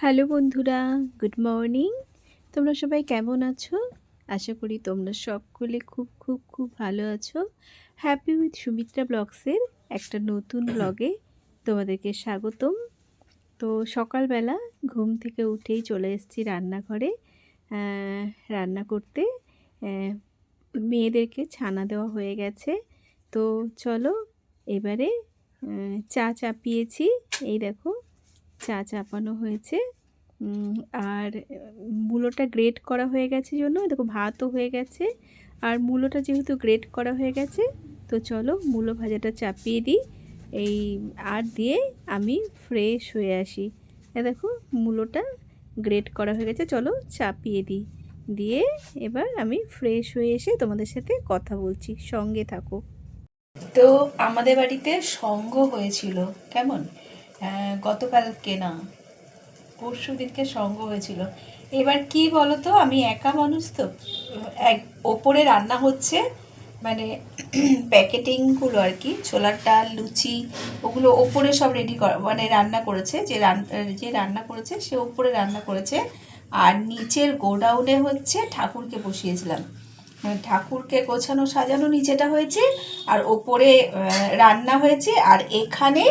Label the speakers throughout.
Speaker 1: Hello বন্ধুরা, good morning. তোমরা সবাই কেমন আছো? আশা করি তোমরা সকলে খুব খুব খুব ভালো আছো। হ্যাপি উইথ সুমিত্রা ব্লগসের একটা নতুন ব্লগে তোমাদেরকে স্বাগতম। তো সকালবেলা ঘুম থেকে উঠেই চলে এসেছি রান্নাঘরে। রান্না করতে। মেয়েদেরকে ছানা দেওয়া হয়ে গেছে। তো চলো এবারে চা চাপিয়েছি। এই দেখো চা চাপানো হয়েছে আর মূলোটা গ্রেট করা হয়ে গেছে জন্য। দেখো, ভাতও হয়ে গেছে। আর মূলোটা যেহেতু গ্রেট করা হয়ে গেছে, তো চলো মূলো ভাজাটা চাপিয়ে দিই। এই, আর দিয়ে আমি ফ্রেশ হয়ে আসি। এ দেখো, মূলোটা গ্রেট করা হয়ে গেছে। চলো চাপিয়ে দিই। দিয়ে এবার আমি ফ্রেশ হয়ে এসে তোমাদের সাথে কথা বলছি। সঙ্গে থাকো।
Speaker 2: তো আমাদের বাড়িতে সঙ্গ হয়েছিল, কেমন? গতকালকে না, পরশু দিনকে সঙ্গ হয়েছিল। এবার কি বলো তো আমি একা মানুষ তো। এক, ওপরে রান্না হচ্ছে মানে প্যাকেটিংগুলো আর কি, ছোলার ডাল, লুচি, ওগুলো ওপরে সব রেডি করা মানে রান্না করেছে, যে যে রান্না করেছে, সে ওপরে রান্না করেছে। আর নিচের গোডাউনে হচ্ছে ঠাকুরকে বসিয়েছিলাম। মানে ঠাকুরকে গোছানো, সাজানো, নিচেটা হয়েছে, আর ওপরে রান্না হয়েছে, আর এখানে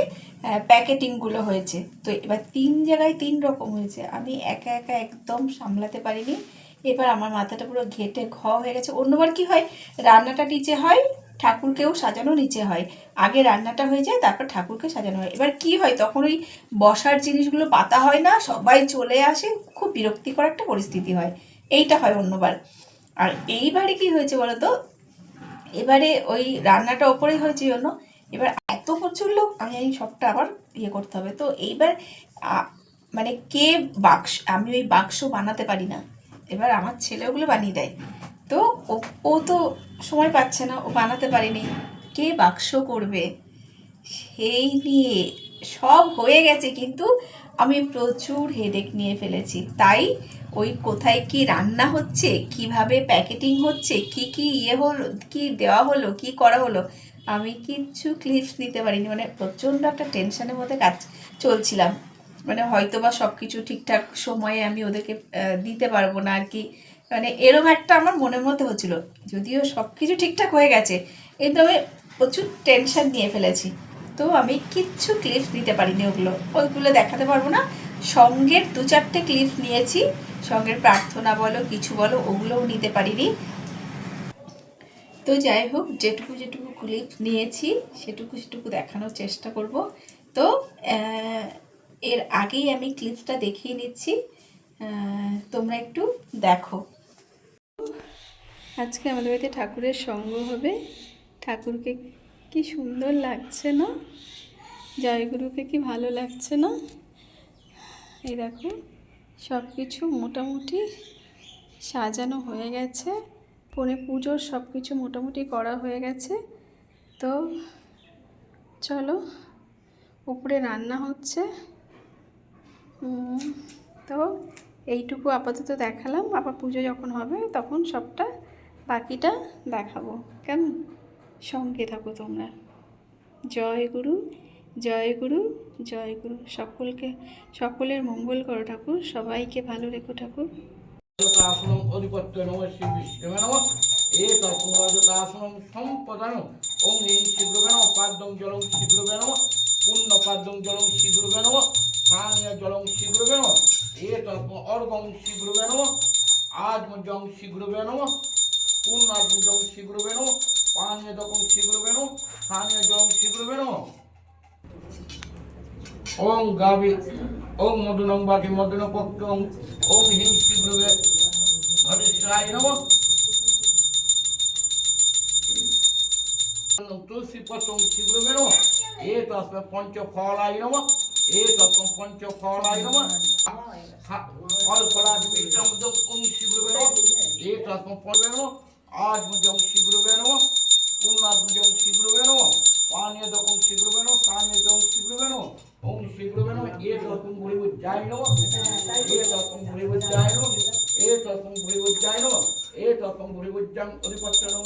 Speaker 2: প্যাকেটিংগুলো হয়েছে। তো এবার তিন জায়গায় তিন রকম হয়েছে। আমি একা একা একদম সামলাতে পারিনি। এবার আমার মাথাটা পুরো ঘেটে ঘ হয়ে গেছে। অন্যবার কি হয়? রান্নাটা নিচে হয়, ঠাকুরকেও সাজানো নিচে হয়। আগে রান্নাটা হয়ে যায়, তারপর ঠাকুরকে সাজানো হয়। এবার কি হয়? তখন ওই বসার জিনিসগুলো পাতা হয় না, সবাই চলে আসে, খুব বিরক্তিকর একটা পরিস্থিতি হয়। এইটা হয় অন্যবার। আর এইবারে কি হয়েছে বলতো? এবারে ওই রান্নাটা ওপরেই হয়েছে জন্য। এবার এত প্রচুর লোক, আমি এই সবটা আবার ইয়ে করতে হবে। তো এইবার মানে কে বাক্স, আমি ওই বাক্স বানাতে পারি না। এবার আমার ছেলে ওগুলো বানিয়ে দেয়। তো ও তো সময় পাচ্ছে না, ও বানাতে পারেনি কে বাক্স করবে? সেই নিয়ে সব হয়ে গেছে কিন্তু আমি প্রচুর হেডেক নিয়ে ফেলেছি। তাই ওই কোথায় কি রান্না হচ্ছে, কীভাবে প্যাকেটিং হচ্ছে, কি কি ইয়ে হলো, কি দেওয়া হলো, কি করা হলো, আমি কিচ্ছু ক্লিপস নিতে পারিনি। মানে প্রচণ্ড একটা টেনশনের মধ্যে কাজ চলছিলাম। মানে হয়তো বা সব কিছু ঠিকঠাক সময়ে আমি ওদেরকে দিতে পারব না আর কি। মানে এরম একটা আমার মনের মধ্যে হচ্ছিল। যদিও সব কিছু ঠিকঠাক হয়ে গেছে, কিন্তু আমি প্রচুর টেনশন নিয়ে ফেলেছি। তো আমি কিচ্ছু ক্লিপস দিতে পারিনি ওগুলো। ওইগুলো দেখাতে পারব না। সঙ্গের দু চারটে ক্লিপস নিয়েছি। সঙ্গের প্রার্থনা বলো, কিছু বলো, ওগুলোও নিতে পারিনি। তো যাই হোক, যেটুকু যেটুকু ক্লিপ নিয়েছি, সেটুকু সেটুকু দেখানোর চেষ্টা করব। তো এর আগেই আমি ক্লিপসটা দেখিয়ে নিচ্ছি। তোমরা একটু দেখো।
Speaker 1: আজকে আমাদের বাড়িতে ঠাকুরের সঙ্গ হবে। ঠাকুরকে কি সুন্দর লাগছে না? জয়গুরুকে কি ভালো লাগছে না? এই দেখো সব কিছু মোটামুটি সাজানো হয়ে গেছে। পরে পুজোর সব কিছু মোটামুটি করা হয়ে গেছে। তো চলো, উপরে রান্না হচ্ছে। তো এইটুকু আপাতত দেখালাম। আবার পুজো যখন হবে, তখন সবটা বাকিটা দেখাবো। কেমন? সঙ্গে থাকো তোমরা। জয় গুরু জয় গুরু জয় গুরু। সকলকে, সকলের মঙ্গল করো ঠাকুর, সবাইকে ভালো রেখো ঠাকুর।
Speaker 3: সম্পদান। ওম এই শীঘ্রবে নম। পাদ্যং জলং শীঘ্রবে নম। পুণ্য পাদ্যং জলং শীঘ্রবে নম। স্থানীয় জলং শীঘ্রবে নম। এতস্ম অর্গং শীঘ্রবে নম। আত্মজং শীঘ্রবে নম। পুণ্যাত্মজং পানীয় দকং শীঘ্রবে নম স্থানীয় শীঘ্রবে নম ওং গাবি ওং মদনং বাটি মদন ওং হিং নম। তুলসী পত্রং শীঘ্রবে নম এ তস্মে পঞ্চ ফলায় নম। এ তত্ত্ব পঞ্চ ফল ফলাদি বিক্রম ওং শীঘ্রবে নম এ পড়বে নম আজ শীঘ্রবে নম পুণ্যাত্মজং শীঘ্রবে নম পানীয় দকং শীঘ্রবে নম স্থানীয় জং শীঘ্রবে নম ওং শীঘ্রবে নম এ তত্ত্বং ভুরিবুজ্জায় নম এ তত্ত্বং ভুরিবুজ্জায় নম এ তত্ত্বং ভুরিবুজ্জায় নম এ তত্ত্বং ভুরিবুজ্জাং অধিপত্য নম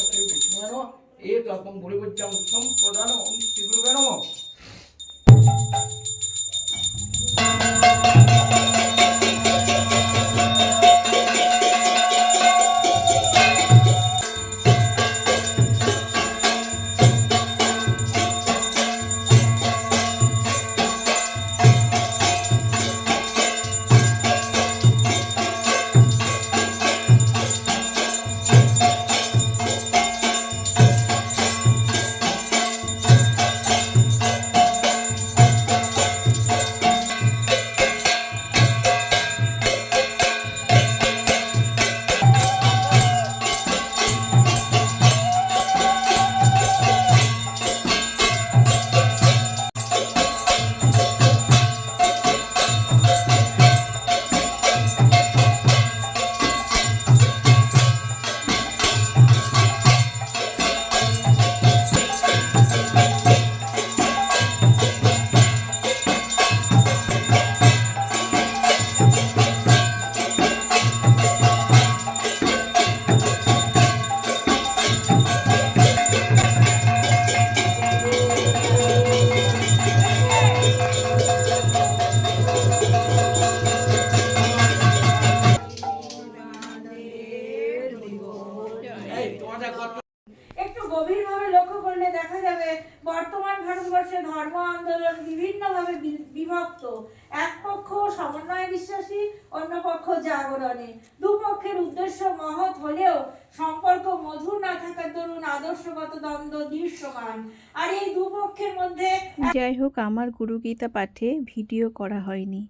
Speaker 4: দুপক্ষের মধ্যে
Speaker 1: যাই হোক আমার গুরু গুরুগীতা পাঠে ভিডিও করা হয়নি।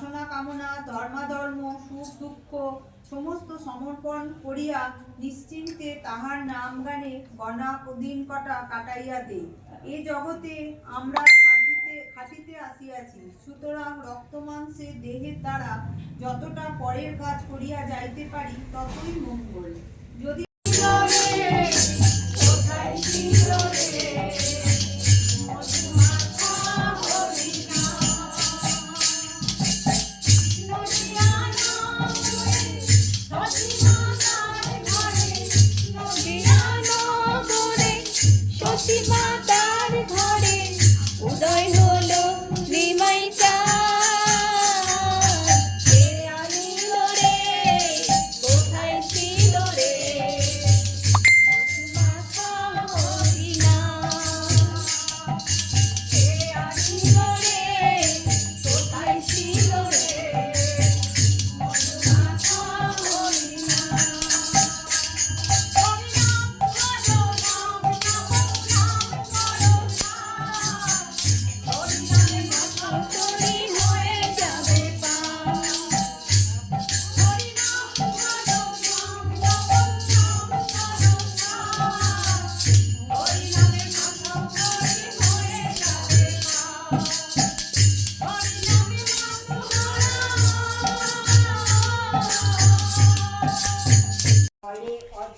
Speaker 5: বাসনা কামনা, ধর্মাধর্ম, সুখ দুঃখ, সমস্ত সমর্পণ করিয়া নিশ্চিন্তে তাহার নাম গানে গণা দিন কটা কাটাইয়া দে এ জগতে আমরা খাটিতে খাটিতে আসিয়াছি। সুতরাং রক্ত মাংসের দেহের দ্বারা যতটা পরের কাজ করিয়া যাইতে পারি, ততই মঙ্গল। যদি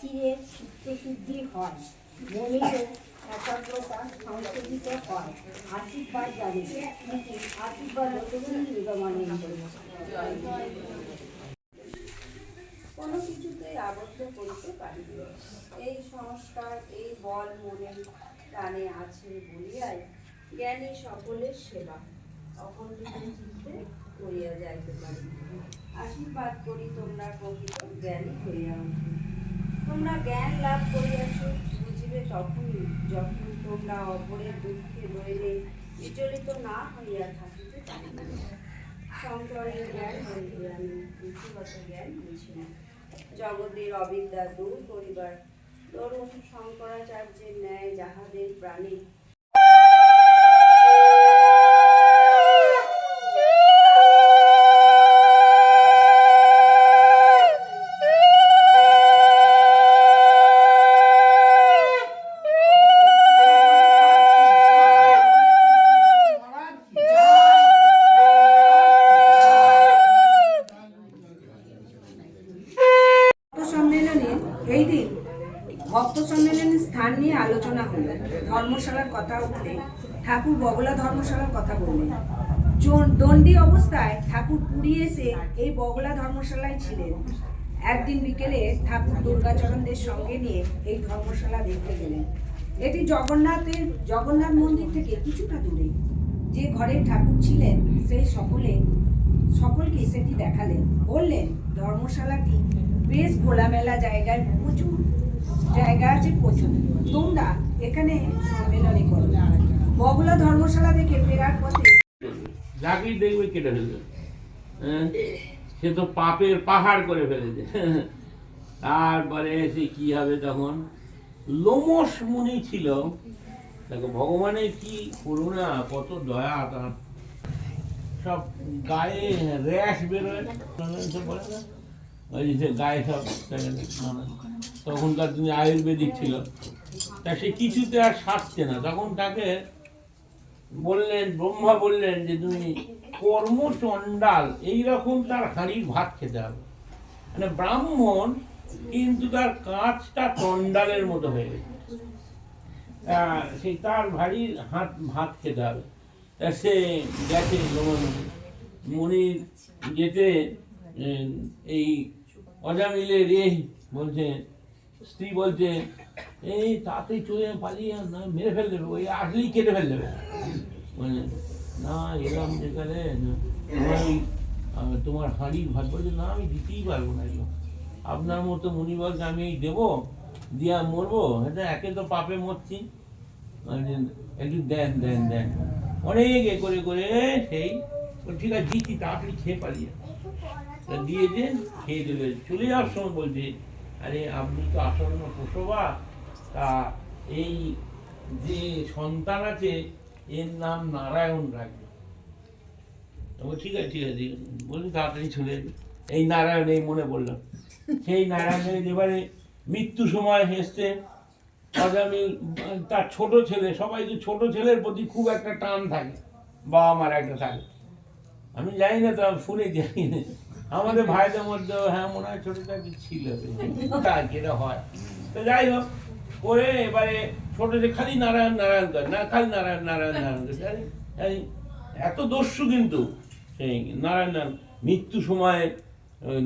Speaker 6: অচিরে চিত্তশুদ্ধি হয়। মনেরও একাগ্রতা সংশোধিত হয়। আশীর্বাদ জানে আশীর্বাদ নিগমনে কোনো কিছুতেই আবদ্ধ করতে পারি এই সংস্কার, এই বল মনের প্রাণে আছে বলিয়াই জ্ঞানী সকলের সেবা। অখণ্ডিত চিত্তে করিয়া যাইতে পারি আশীর্বাদ করি তোমরা প্রকৃত জ্ঞানী হইয়া উঠো তোমরা জ্ঞান লাভ করিয়াছ, বুঝিবে তখন যখন তোমরা অপরের দুঃখে রইলে, বিচলিত না হইয়া থাকিতে পারিবে। শঙ্করের জ্ঞান হইলে আমি বুদ্ধিগত জ্ঞান বুঝি না। জগতের অবিদ্যা দূর করিবার। তরুণ শঙ্করাচার্যের ন্যায় যাহাদের প্রাণী
Speaker 5: ভক্ত সম্মেলনে এই দিন ভক্ত সম্মেলনের স্থান নিয়ে আলোচনা হলো ধর্মশালার কথা উঠলে ঠাকুর ধর্মশালার কথা বললেন। দণ্ডী অবস্থায় ঠাকুর পুরী এসে এই বগলা ধর্মশালায় ছিলেন। একদিন বিকেলে ঠাকুর দুর্গাচরণদের সঙ্গে নিয়ে এই ধর্মশালা দেখতে গেলেন। এটি জগন্নাথের জগন্নাথ মন্দির থেকে কিছুটা দূরে। যে ঘরে ঠাকুর ছিলেন, সেই সকলে সকলকে সেটি দেখালেন। বললেন, ধর্মশালাটি বেশ খোলামেলা জায়গায় প্রচুর জায়গা আছে প্রচুর। তোমরা এখানে সম্মেলনী করো। বগলা ধর্মশালা থেকে ফেরার পথে
Speaker 7: যাকেই দেখবে কেটে ফেলবে। হ্যাঁ? সে তো পাপের পাহাড় করে ফেলেছে। তারপরে সে কি হবে তখন? লোমস মুনি ছিল। দেখো, ভগবানের কি করুণা, কত দয়া, তার সব গায়ে র্যাশ বেরোয়। না ওই যে গায়ে সব নানা। তখনকার দিনে আয়ুর্বেদিক ছিল। তা সে কিছুতে আর সারছে না। তখন তাকে বললেন, ব্রহ্মা বললেন যে তুমি কর্মচণ্ডাল, এইরকম তার হাঁড়ির ভাত খেতে হবে। মানে ব্রাহ্মণ কিন্তু তার কাজটা চণ্ডালের মতো হয়ে গেছে। সেই তার ভারী হাত, ভাত খেতে হবে। সে গেছে মনির যেতে এই অজামিলে রে বলছে, স্ত্রী বলছে এই তাতে চলে পালিয়ে না, মেরে ফেল দেবে, ওই আসলেই কেটে ফেল দেবে। মানে না এলাম যেখানে তোমার হাঁড়ি ভাত বলছে, না, আমি দিতেই পারব না, এগুলো। আপনার মতো মুনিবরকে আমি এই দেবো, দিয়া মরবো, এটা একে তো পাপে মরছি। মানে একটু দেন দেন দেন। অনেক এ করে করে সেই ঠিক আছে, দিচ্ছি, তাড়াতাড়ি খেয়ে পালিয়ে দিয়ে দেন খেয়ে দেবে। চলে যাওয়ার সময় বলছে আরে আপনি তো আসন্ন প্রসবা তা এই যে সন্তান আছে এর নাম নারায়ণ রাখবে। তা বলছে, ঠিক আছে ঠিক আছে বলি তাড়াতাড়ি চলে এই নারায়ণ এই মনে পড়ল। সেই নারায়ণের এবারে মৃত্যু সময় এসছে। আগামী তার ছোট ছেলে সবাই যে ছোট ছেলের প্রতি খুব একটা টান থাকে। বাবা মার একটা থাকে। আমি জানি না তো শুনে জানি না। আমাদের ভাইদের মধ্যে হ্যাঁ মনে হয় ছোটটা কি ছিল এটা হয়। তো যাই হোক করে এবারে ছোট যে খালি নারায়ণ নারায়ণ কর না খালি নারায়ণ নারায়ণ নারায়ণ কর। এত দস্যু কিন্তু। সেই নারায়ণ নারায়ণ মৃত্যু সময়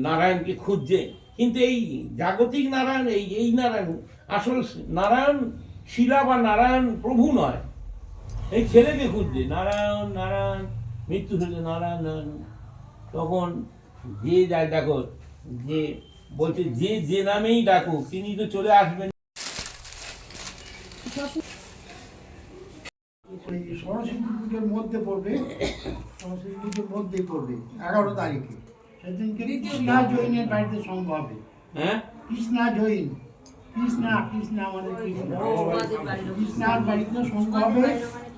Speaker 7: নারায়ণকে খুঁজছে। কিন্তু এই জাগতিক নারায়ণ এই এই নারায়ণ আসল নারায়ণ শিলা বা নারায়ণ প্রভু নয়। এই ছেলেকে খুঁজছে। নারায়ণ নারায়ণ মৃত্যু হয়েছে নারায়ণ নারায়ণ। তখন যে যায় দেখো যে বলছে যে যে নামেই ডাকুক তিনি তো চলে আসবেন।
Speaker 8: সরস্বতী পুজোর মধ্যে পড়বে সরস্বতী পুজোর মধ্যেই পড়বে এগারো তারিখে। সেদিনকে কৃষ্ণা জৈনের বাড়িতে হবে।
Speaker 7: হ্যাঁ?
Speaker 8: কৃষ্ণা জৈন। কৃষ্ণা কৃষ্ণা আমাদের কৃষ্ণ। কৃষ্ণার বাড়িতে সঙ্গ হবে।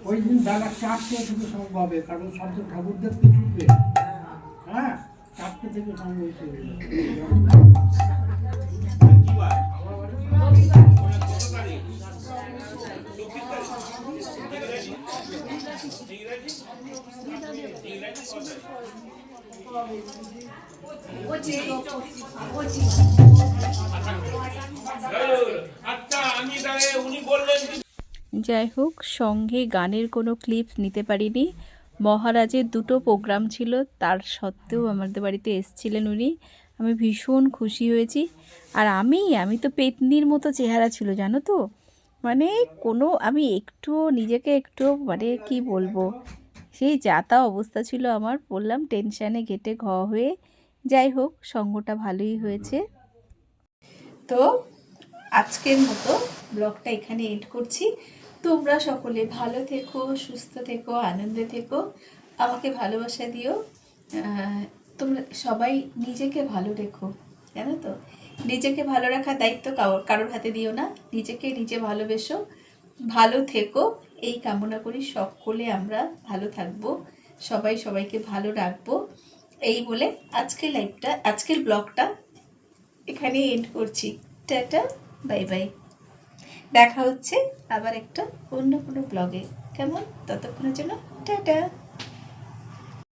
Speaker 8: ওই দিন বেলা চারটে থেকে সঙ্গ হবে কারণ সব তো ঠাকুরদের ছুটবে হ্যাঁ?
Speaker 1: যাই হোক সঙ্গে গানের কোনো ক্লিপ নিতে পারিনি। মহারাজের দুটো প্রোগ্রাম ছিল, তার সত্ত্বেও আমাদের বাড়িতে এসছিলেন উনি। আমি ভীষণ খুশি হয়েছি। আর আমি আমি তো পেতনির মতো চেহারা ছিল, জানো তো? মানে কোনো, আমি একটু, নিজেকে একটু মানে কি বলব? সেই যাতা অবস্থা ছিল আমার, বললাম টেনশানে ঘেটে ঘ হয়ে যাই হোক, সঙ্গটা ভালোই হয়েছে।
Speaker 2: তো আজকের মতো ব্লগটা এখানে এন্ড করছি। তোমরা সকলে ভালো থেকো, সুস্থ থেকো, আনন্দে থেকো। আমাকে ভালোবাসা দিও। তোমরা সবাই নিজেকে ভালো রেখো, জানো তো? নিজেকে ভালো রাখার দায়িত্ব কারোর হাতে দিও না। নিজেকে নিজে ভালোবেসো। ভালো থেকো। এই কামনা করি সকলে আমরা ভালো থাকব। সবাই সবাইকে ভালো রাখব। এই বলে আজকের লাইভটা আজকের ব্লগটা এখানে এন্ড করছি। টাটা বাই বাই দেখা হচ্ছে আবার একটা অন্য কোনো ব্লগে কেমন? ততক্ষণের জন্য টাটা।